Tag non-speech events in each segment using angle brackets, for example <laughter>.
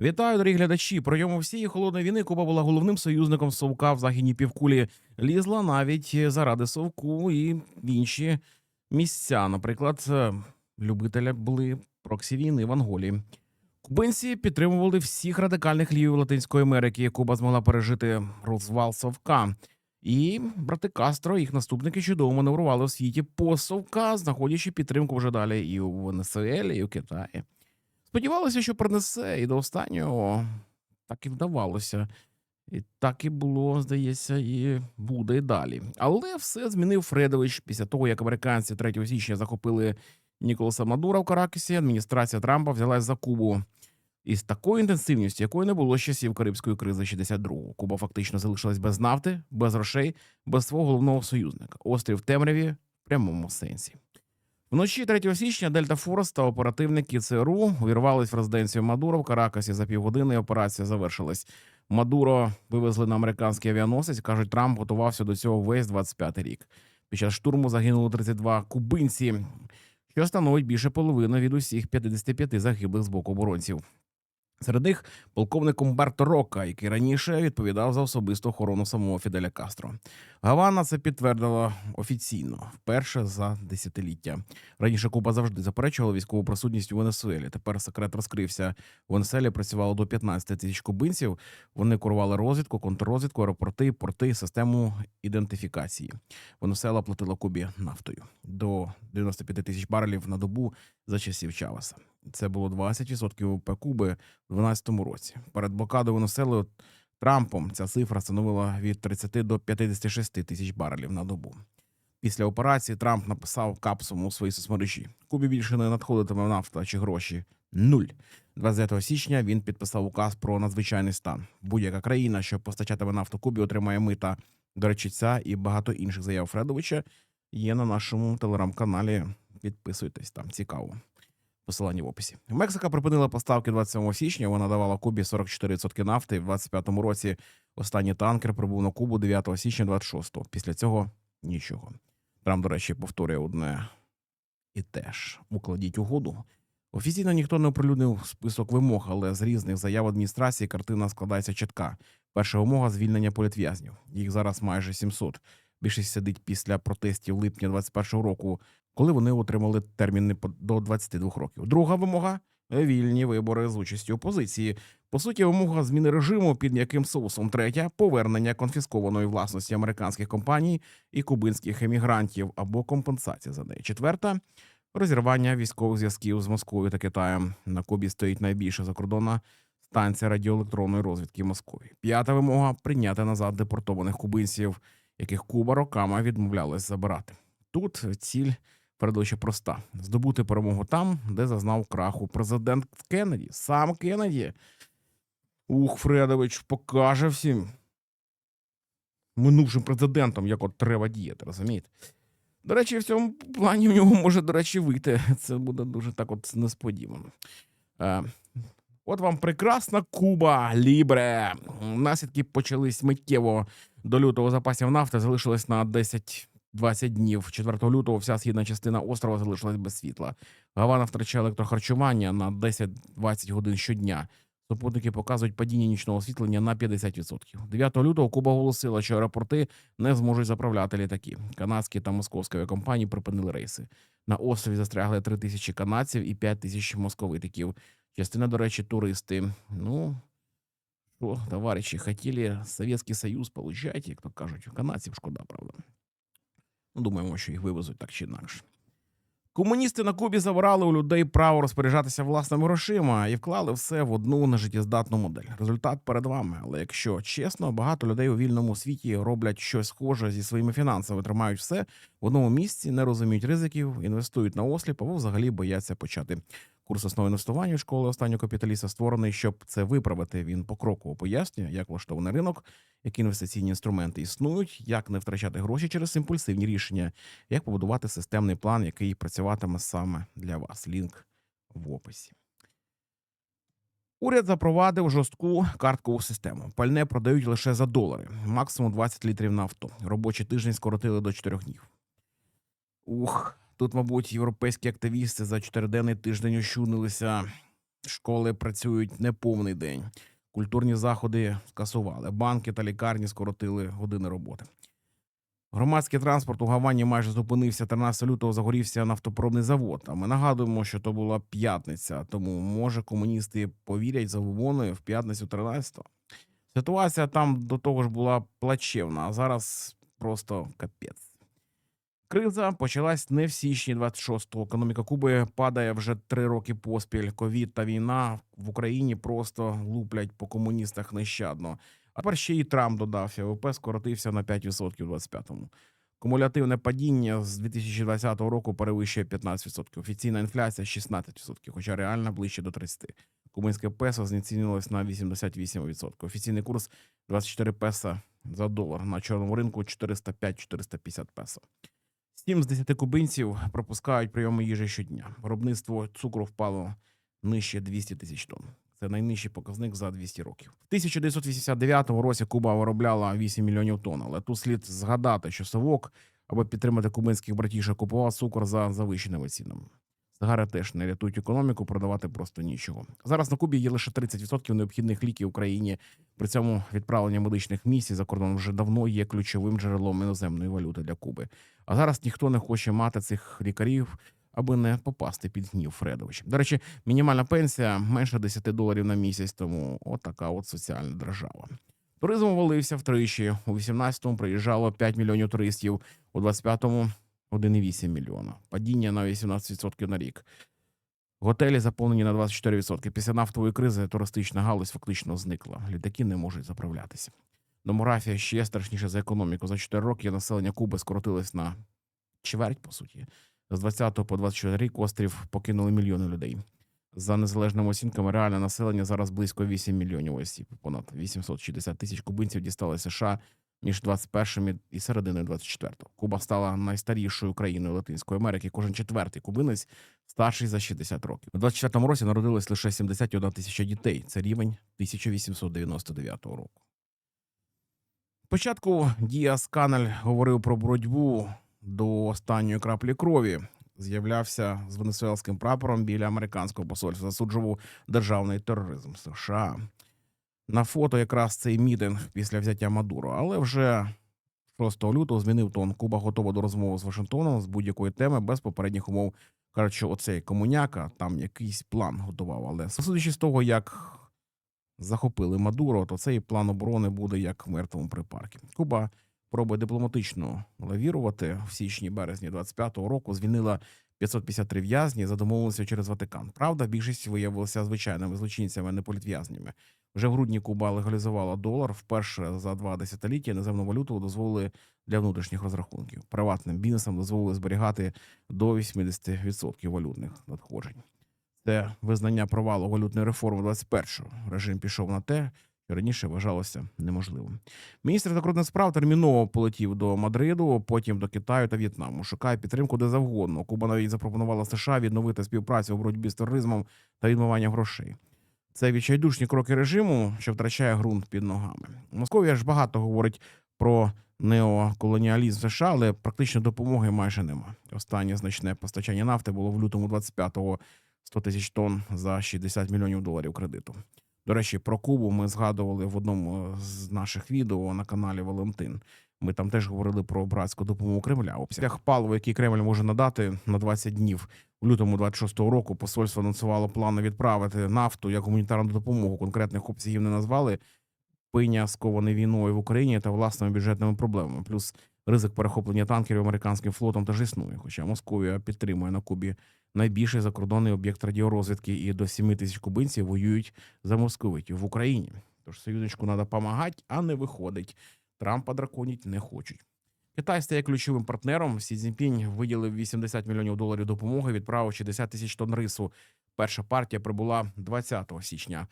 Вітаю, дорогі глядачі. Протягом всієї холодної війни Куба була головним союзником совка в західній півкулі. Лізла навіть заради совку і інші місця. Наприклад, е, любителя були проксі війни в Анголії. Кубинці підтримували всіх радикальних лівів Латинської Америки. Куба змогла пережити розвал совка. І брати Кастро, їх наступники чудово маневрували у світі по совка, знаходячи підтримку вже далі і у Венесуелі, і у Китаї. Сподівалися, що принесе, і до останнього так і вдавалося. І так і було, здається, і буде і далі. Але все змінив Фредович після того, як американці 3 січня захопили Ніколаса Мадура в Каракасі. Адміністрація Трампа взялась за Кубу із такою інтенсивністю, якої не було з часів Карибської кризи 62-го. Куба фактично залишилась без нафти, без грошей, без свого головного союзника. Острів темряві в прямому сенсі. Вночі 3 січня Дельта Форс та оперативники ЦРУ увірвались в резиденцію Мадуро в Каракасі за півгодини. Операція завершилась. Мадуро вивезли на американський авіаносець. кажуть, Трамп готувався до цього весь 25-й рік. Під час штурму загинуло 32 кубинці, що становить більше половини від усіх 55 загиблих з боку оборонців. Серед них полковник Умберто Рока, який раніше відповідав за особисту охорону самого Фіделя Кастро. Гавана це підтвердила офіційно вперше за десятиліття. Раніше Куба завжди заперечувала військову присутність у Венесуелі. Тепер секрет розкрився. В Венесуелі працювало до 15 тисяч кубинців. Вони курували розвідку, контррозвідку, аеропорти, порти, систему ідентифікації. Венесуела платила Кубі нафтою до 95 тисяч барелів на добу за часів Чавеса. Це було 20% ВВП Куби в 2012 році. Перед блокадою Венесуели Трампом ця цифра становила від 30 до 56 тисяч барелів на добу. Після операції Трамп написав капсом у своїй соцмережі: Кубі більше не надходитиме нафта чи гроші. Нуль. 29 січня він підписав указ про надзвичайний стан. Будь-яка країна, що постачатиме нафту Кубі, отримає мита. До речі, ця і багато інших заяв Фредовича є на нашому телеграм-каналі. Підписуйтесь там, цікаво. Посилання в описі. Мексика припинила поставки 27 січня. Вона давала Кубі 44% нафти. В 25-му році останній танкер прибув на Кубу 9 січня 26-го. Після цього нічого. Трамп, до речі, повторює одне і теж укладіть угоду. Офіційно ніхто не оприлюднив список вимог, але з різних заяв адміністрації картина складається чітка. Перша вимога звільнення політв'язнів. Їх зараз майже 700. Більшість сидить після протестів липня 21-го року, коли вони отримали терміни по- до 22 років. Друга вимога вільні вибори з участю опозиції. По суті, вимога зміни режиму під м'яким соусом. Третя повернення конфіскованої власності американських компаній і кубинських емігрантів або компенсація за неї. Четверта розірвання військових зв'язків з Москвою та Китаєм. На Кубі стоїть найбільша закордонна станція радіоелектронної розвідки Москви. П'ята вимога прийняти назад депортованих кубинців, яких Куба роками відмовлялась забирати. Тут ціль передовище проста: здобути перемогу там, де зазнав краху президент Кеннеді. Сам Кеннеді. Ух, Фредович покаже всім минувшим президентом, як от треба діяти, розумієте? До речі, в цьому плані в нього може, до речі, вийти. <laughs> Це буде дуже так от несподівано. Е, от вам прекрасна Куба Лібре. Наслідки почались миттєво до лютого запасів нафти залишилось на 10 20 днів. 4 лютого вся східна частина острова залишилась без світла. Гавана втрачає електрохарчування на 10-20 годин щодня. Супутники показують падіння нічного освітлення на 50%. 9 лютого Куба оголосила, що аеропорти не зможуть заправляти літаки. Канадські та московські авіакомпанії припинили рейси. На острові застрягли 3 тисячі канадців і 5 тисяч московитиків. Частина, до речі, туристи. Ну, що, товариші, хотіли Совєтський Союз, получайте, як то кажуть, канадців шкода, правда. Ну, думаємо, що їх вивезуть так чи інакше. Комуністи на Кубі забрали у людей право розпоряджатися власними грошима і вклали все в одну нежиттєздатну модель. Результат перед вами. Але якщо чесно, багато людей у вільному світі роблять щось схоже зі своїми фінансами, тримають все в одному місці, не розуміють ризиків, інвестують на осліп або взагалі бояться почати. Курс основи інвестування школи останнього капіталіста створений, щоб це виправити. Він покроково пояснює, як влаштований ринок, які інвестиційні інструменти існують, як не втрачати гроші через імпульсивні рішення, як побудувати системний план, який працюватиме саме для вас. Лінк в описі. Уряд запровадив жорстку карткову систему. Пальне продають лише за долари, максимум 20 літрів на авто. Робочий тиждень скоротили до 4 днів. Ух, тут, мабуть, європейські активісти за чотириденний тиждень ощунилися. Школи працюють неповний день. Культурні заходи скасували. Банки та лікарні скоротили години роботи. Громадський транспорт у Гавані майже зупинився. 13 лютого загорівся нафтопробний завод. А ми нагадуємо, що то була п'ятниця. Тому може комуністи повірять за вивоною в п'ятницю 13-го. Ситуація там до того ж була плачевна, а зараз просто капець. Криза почалась не в січні 26-го. Економіка Куби падає вже три роки поспіль. Ковід та війна в Україні просто луплять по комуністах нещадно. А тепер ще і Трамп додав, ВВП скоротився на 5% у 25-му. Кумулятивне падіння з 2020 року перевищує 15%. Офіційна інфляція 16%, хоча реальна ближче до 30%. Куминське песо знецінилось на 88%. Офіційний курс 24 песа за долар. На чорному ринку 405-450 песо. Сім з 10 кубинців пропускають прийоми їжі щодня. Виробництво цукру впало нижче 200 тисяч тонн. Це найнижчий показник за 200 років. В 1989 році Куба виробляла 8 мільйонів тонн, але тут слід згадати, що совок, аби підтримати кубинських братішок, купував цукор за завищеними цінами. Сигари теж не рятують економіку, продавати просто нічого. Зараз на Кубі є лише 30% необхідних ліків Україні. При цьому відправлення медичних місій за кордон вже давно є ключовим джерелом іноземної валюти для Куби. А зараз ніхто не хоче мати цих лікарів, аби не попасти під гнів Фредович. До речі, мінімальна пенсія менше 10 доларів на місяць, тому отака от соціальна держава. Туризм валився втричі. У 18-му приїжджало 5 мільйонів туристів, у 25-му 1,8 мільйона. Падіння на 18% на рік. Готелі заповнені на 24%. Після нафтової кризи туристична галузь фактично зникла. Літаки не можуть заправлятися. Демографія ще страшніша за економіку. За 4 роки населення Куби скоротилось на чверть, по суті. З 20 по 24 рік острів покинули мільйони людей. За незалежними оцінками, реальне населення зараз близько 8 мільйонів осіб. Понад 860 тисяч кубинців дістали США між 21 і серединою 24-го. Куба стала найстарішою країною Латинської Америки. Кожен четвертий кубинець старший за 60 років. У 24-му році народилось лише 71 тисяча дітей. Це рівень 1899 року. Спочатку Діас Канель говорив про боротьбу до останньої краплі крові. З'являвся з венесуелським прапором біля американського посольства. Засуджував державний тероризм США. На фото якраз цей мітинг після взяття Мадуро, але вже 6 лютого змінив тон. Куба готова до розмови з Вашингтоном з будь-якої теми без попередніх умов. Кажуть, що оцей комуняка там якийсь план готував. Але судячи з того, як захопили Мадуро, то цей план оборони буде як в мертвому припарку. Куба пробує дипломатично лавірувати в січні березні 25-го року. Звільнила 553 в'язні за домовленістю через Ватикан. Правда, більшість виявилася звичайними злочинцями, не політв'язнями. Вже в грудні Куба легалізувала долар. Вперше за два десятиліття іноземну валюту дозволили для внутрішніх розрахунків. Приватним бізнесам дозволили зберігати до 80% валютних надходжень. Це визнання провалу валютної реформи 21-го. Режим пішов на те, що раніше вважалося неможливим. Міністр закордонних справ терміново полетів до Мадриду, потім до Китаю та В'єтнаму. Шукає підтримку де завгодно. Куба навіть запропонувала США відновити співпрацю у боротьбі з тероризмом та відмивання грошей. Це відчайдушні кроки режиму, що втрачає ґрунт під ногами. Московія ж багато говорить про неоколоніалізм США, але практично допомоги майже нема. Останнє значне постачання нафти було в лютому 25-го 100 тисяч тонн за 60 мільйонів доларів кредиту. До речі, про Кубу ми згадували в одному з наших відео на каналі Валентин. Ми там теж говорили про братську допомогу Кремля. Обсяг паливу, який Кремль може надати на 20 днів. У лютому 26-го року посольство анонсувало плани відправити нафту як гуманітарну допомогу. Конкретних обсягів не назвали. Пиня скований війною в Україні та власними бюджетними проблемами. Плюс ризик перехоплення танкерів американським флотом теж існує. Хоча Московія підтримує на Кубі найбільший закордонний об'єкт радіорозвідки, і до 7 тисяч кубинців воюють за московитів в Україні. Тож союзничку треба допомагати, а не виходить. Трампа драконіть не хочуть. Китай стає ключовим партнером. Сі Цзіньпінь виділив 80 мільйонів доларів допомоги, відправив 60 тисяч тонн рису. Перша партія прибула 20 січня.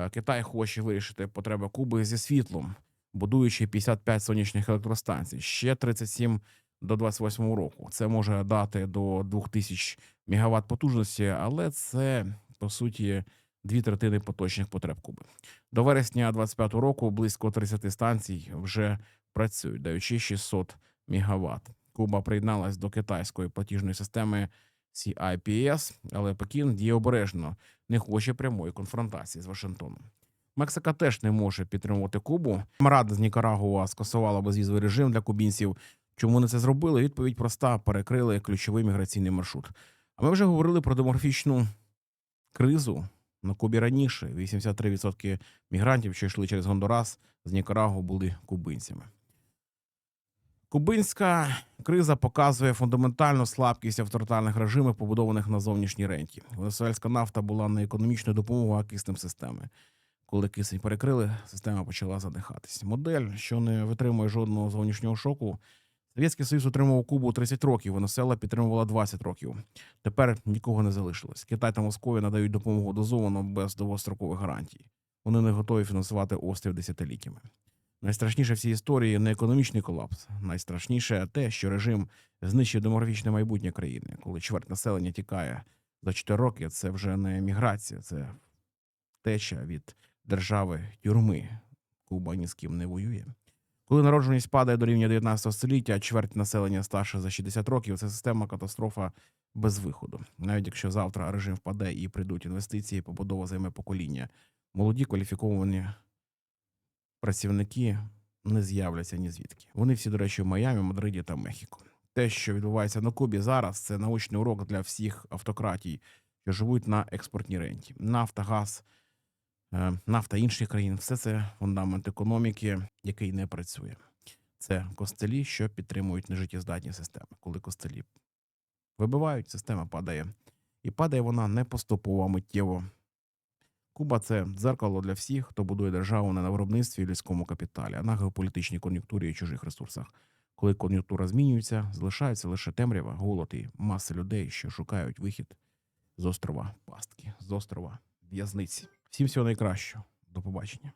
Е, Китай хоче вирішити потреби Куби зі світлом, будуючи 55 сонячних електростанцій, ще 37 до 28 року. Це може дати до 2000 мегаватт потужності, але це по суті дві третини поточних потреб Куби. До вересня 25 року близько 30 станцій вже працюють, даючи 600 мегаватт. Куба приєдналась до китайської платіжної системи CIPS, але Пекін діє обережно, не хоче прямої конфронтації з Вашингтоном. Мексика теж не може підтримувати Кубу. Рада з Нікарагуа скасувала безвізовий режим для кубінців. Чому вони це зробили? Відповідь проста: перекрили ключовий міграційний маршрут. А ми вже говорили про демографічну кризу на Кубі раніше. 83% мігрантів, що йшли через Гондурас з Нікарагу, були кубинцями. Кубинська криза показує фундаментальну слабкість авторитарних режимів, побудованих на зовнішній ренті. Венесуельська нафта була не економічною допомогою, а киснем системи. Коли кисень перекрили, система почала задихатись. Модель, що не витримує жодного зовнішнього шоку. Совєтський Союз утримував Кубу 30 років, Венесуела підтримувала 20 років. Тепер нікого не залишилось. Китай та Московія надають допомогу дозовано без довгострокових гарантій. Вони не готові фінансувати острів десятиліттями. Найстрашніше в цій історії не економічний колапс. Найстрашніше те, що режим знищив демографічне майбутнє країни. Коли чверть населення тікає за 4 роки, це вже не міграція, це втеча від держави тюрми. Куба ні з ким не воює. Коли народжуваність падає до рівня 19 століття, а чверть населення старше за 60 років, це система катастрофа без виходу. Навіть якщо завтра режим впаде і прийдуть інвестиції, побудова займе покоління. Молоді кваліфіковані працівники не з'являться ні звідки. Вони всі, до речі, в Майамі, Мадриді та Мехіко. Те, що відбувається на Кубі зараз, це научний урок для всіх автократій, що живуть на експортній ренті. Нафта, газ, е, нафта інших країн все це фундамент економіки, який не працює. Це костелі, що підтримують нежиттєздатні системи. Коли костелі вибивають, система падає. І падає вона не поступово, а миттєво. Куба це дзеркало для всіх, хто будує державу не на виробництві і людському капіталі, а на геополітичній кон'юнктурі і чужих ресурсах. Коли кон'юнктура змінюється, залишається лише темрява, голод і маси людей, що шукають вихід з острова пастки, з острова в'язниці. Всім всього найкращого. До побачення.